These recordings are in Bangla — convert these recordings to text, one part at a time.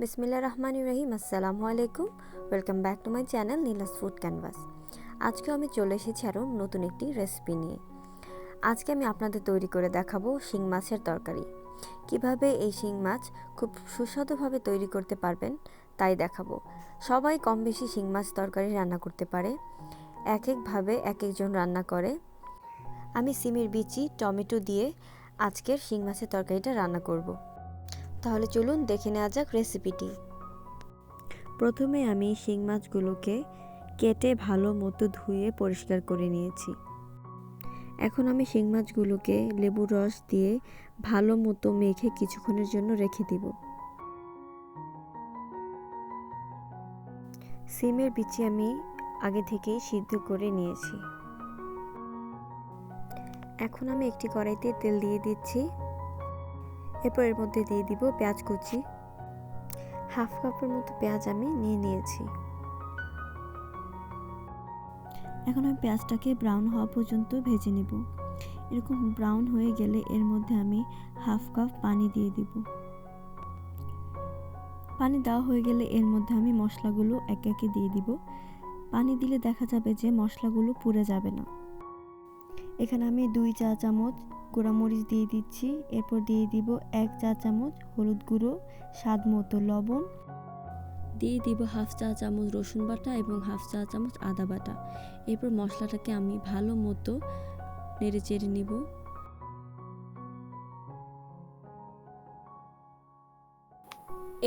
বিসমিল্লা রহমান রহিম, আসসালামু আলাইকুম। Welcome back to my channel Nila's food canvas আজকে আমি চলে এসেছি আরও নতুন একটি রেসিপি নিয়ে। আজকে আমি আপনাদের তৈরি করে দেখাবো শিং মাছের তরকারি। কীভাবে এই শিং মাছ খুব সুস্বাদুভাবে তৈরি করতে পারবেন, তাই দেখাবো। সবাই কম বেশি শিং মাছ তরকারি রান্না করতে পারে। এক একভাবে এক একজন রান্না করে। আমি সিমের বিচি, টমেটো দিয়ে আজকের শিং মাছের তরকারিটা রান্না করব। তাহলে চলুন দেখে নেওয়া যাক রেসিপিটি প্রথমে আমি শিং মাছগুলোকে কেটে ভালো মতো ধুয়ে পরিষ্কার করে নিয়েছি। এখন আমি শিং মাছগুলোকে লেবু রস দিয়ে ভালো মতো মেখে কিছুক্ষণের জন্য রেখে দিব। সিমের বিচি আমি আগে থেকেই সিদ্ধ করে নিয়েছি। এখন আমি একটি কড়াইতে তেল দিয়ে দিচ্ছি। এরপর এর মধ্যে দিয়ে দিব পেঁয়াজ কুচি। হাফ কাপের মতো পেঁয়াজ আমি নিয়ে নিয়েছি। এখন আমি পেঁয়াজটাকে ব্রাউন হওয়া পর্যন্ত ভেজে নেব। এরকম ব্রাউন হয়ে গেলে এর মধ্যে আমি হাফ কাপ পানি দিয়ে দিব। পানি দেওয়া হয়ে গেলে এর মধ্যে আমি মশলাগুলো একে একে দিয়ে দিব। পানি দিলে দেখা যাবে যে মশলাগুলো পুড়ে যাবে না। এখানে আমি দুই চা চামচ গুঁড়ামরিচ দিয়ে দিচ্ছি। এরপর দিয়ে দিব এক চা চামচ হলুদ গুঁড়ো, স্বাদ মতো লবণ। দিয়ে দিব হাফ চা চামচ রসুন বাটা এবং হাফ চা চামচ আদা বাটা। এরপর মশলাটাকে আমি ভালো মতো নেড়ে চেড়ে নিব।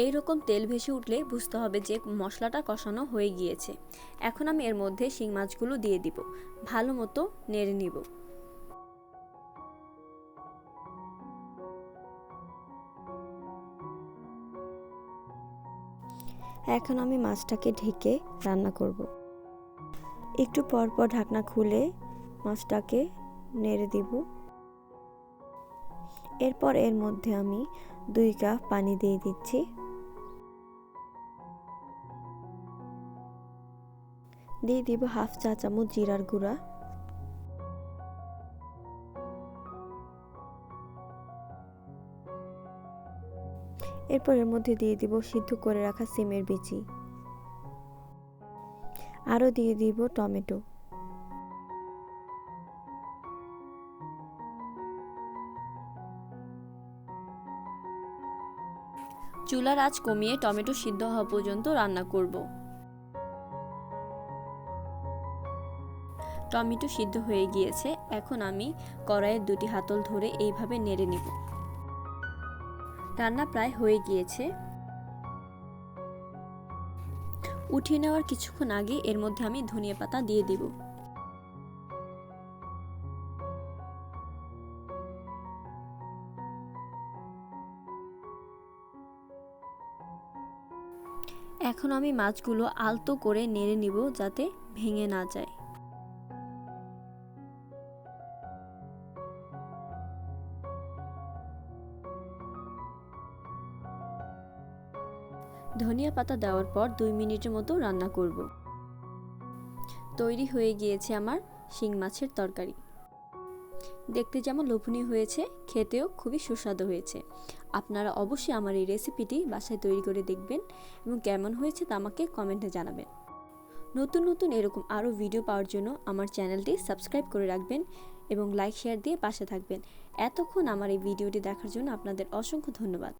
এই রকম তেল ভেসে উঠলে বুঝতে হবে যে মশলাটা কষানো হয়ে গিয়েছে। এখন আমি এর মধ্যে শিং মাছগুলো দিয়ে দিব। ভালো মতো নেড়ে নিব। এখন আমি মাছটাকে ঢেকে রান্না করব। একটু পর পর ঢাকনা খুলে মাছটাকে নেড়ে দিব। এরপর এর মধ্যে আমি দুই কাপ পানি দিয়ে দিচ্ছি। দিয়ে দিব হাফ চা চামচ জিরার গুঁড়া। এরপর এর মধ্যে দিয়ে দিব সিদ্ধ করে রাখা সিমের বিচি। আরও দিয়ে দিব টমেটো। চুলার আঁচ কমিয়ে টমেটো সিদ্ধ হওয়া পর্যন্ত রান্না করব। টমেটো সিদ্ধ হয়ে গিয়েছে, এখন আমি কড়াইয়ের দুটি হাতল ধরে এইভাবে নেড়ে নিব। রান্না প্রায় হয়ে গিয়েছে। উঠিয়ে নেওয়ার কিছুক্ষণ আগে এর মধ্যে আমি ধনিয়া পাতা দিয়ে দিব। এখন আমি মাছগুলো আলতো করে নেড়ে নিব যাতে ভেঙে না যায়। ধনিয়া পাতা দেওয়ার পর দুই মিনিটের মতো রান্না করব। তৈরি হয়ে গিয়েছে আমার শিং মাছের তরকারি। দেখতে যেমন লোভনীয় হয়েছে, খেতেও খুবই সুস্বাদু হয়েছে। আপনারা অবশ্যই আমার এই রেসিপিটি বাসায় তৈরি করে দেখবেন এবং কেমন হয়েছে তা আমাকে কমেন্টে জানাবেন। নতুন নতুন এরকম আরও ভিডিও পাওয়ার জন্য আমার চ্যানেলটি সাবস্ক্রাইব করে রাখবেন এবং লাইক, শেয়ার দিয়ে পাশে থাকবেন। এতক্ষণ আমার এই ভিডিওটি দেখার জন্য আপনাদের অসংখ্য ধন্যবাদ।